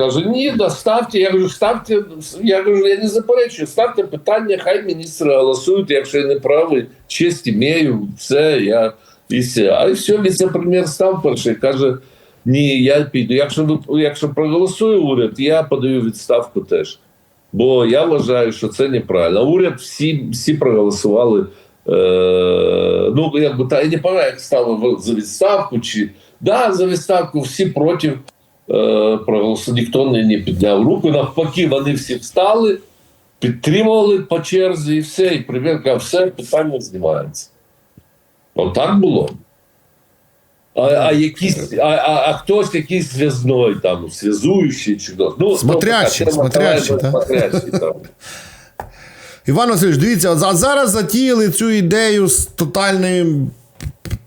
каже: ні, да ставте. Я кажу, ставте. Я кажу, я не заперечую, ставте питання, хай міністри голосують, якщо я не правий, честь імею, все, я і все. А і все, віце-прем'єр став перший, каже: ні, я піду. Якщо якщо проголосує уряд, я подаю відставку теж. Бо я вважаю, що це неправильно. Уряд всі, всі проголосували. Е, ну, якби та я не пам'ятаю, як стало за відставку, чи да, за відставку всі проти е, проголосували. Ніхто не, не підняв руку. Навпаки, вони всі встали, підтримували по черзі, і все, і прем'єр казав, все, питання знімається. Отак було. А, а якісь, а, а, а хтось якийсь зв'язной, там, зв'язуючий чи хтось. Ну, Смотрящий, ну, смотрящий, так? смотрящий, там. Іван Васильович, дивіться, а зараз затіяли цю ідею з тотальним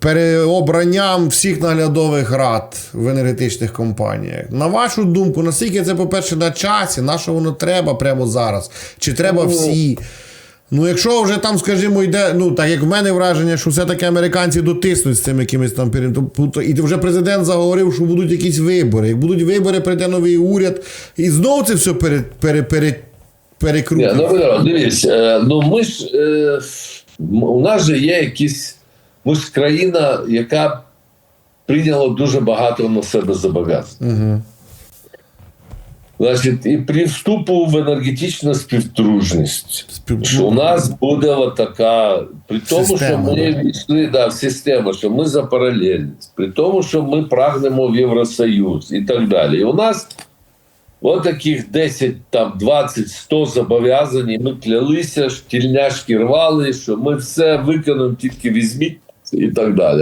переобранням всіх наглядових рад в енергетичних компаніях. На вашу думку, наскільки це, по-перше, на часі, на що воно треба прямо зараз? Чи треба всі? Ну, якщо вже там, скажімо, йде, ну так як в мене враження, що все-таки американці дотиснуть з цим якимись там то- і вже президент заговорив, що будуть якісь вибори. Як будуть вибори, прийде новий уряд, і знову це все пере, пере, пере, перекрутить. ну, дивись, е, ну ми ж е, у нас же є якісь. Ми ж країна, яка прийняла дуже багато на себе зобов'язань. Угу. Значить, і при вступу в енергетичну співдружність, Спів- що у нас буде така, при тому, Система, що ми війшли да, в систему, що ми за паралельність, при тому, що ми прагнемо в Євросоюз і так далі. І у нас от таких 10, там, 20, 100 зобов'язань, ми клялися, тільняшки рвали, що ми все виконуємо, тільки візьміть і так далі.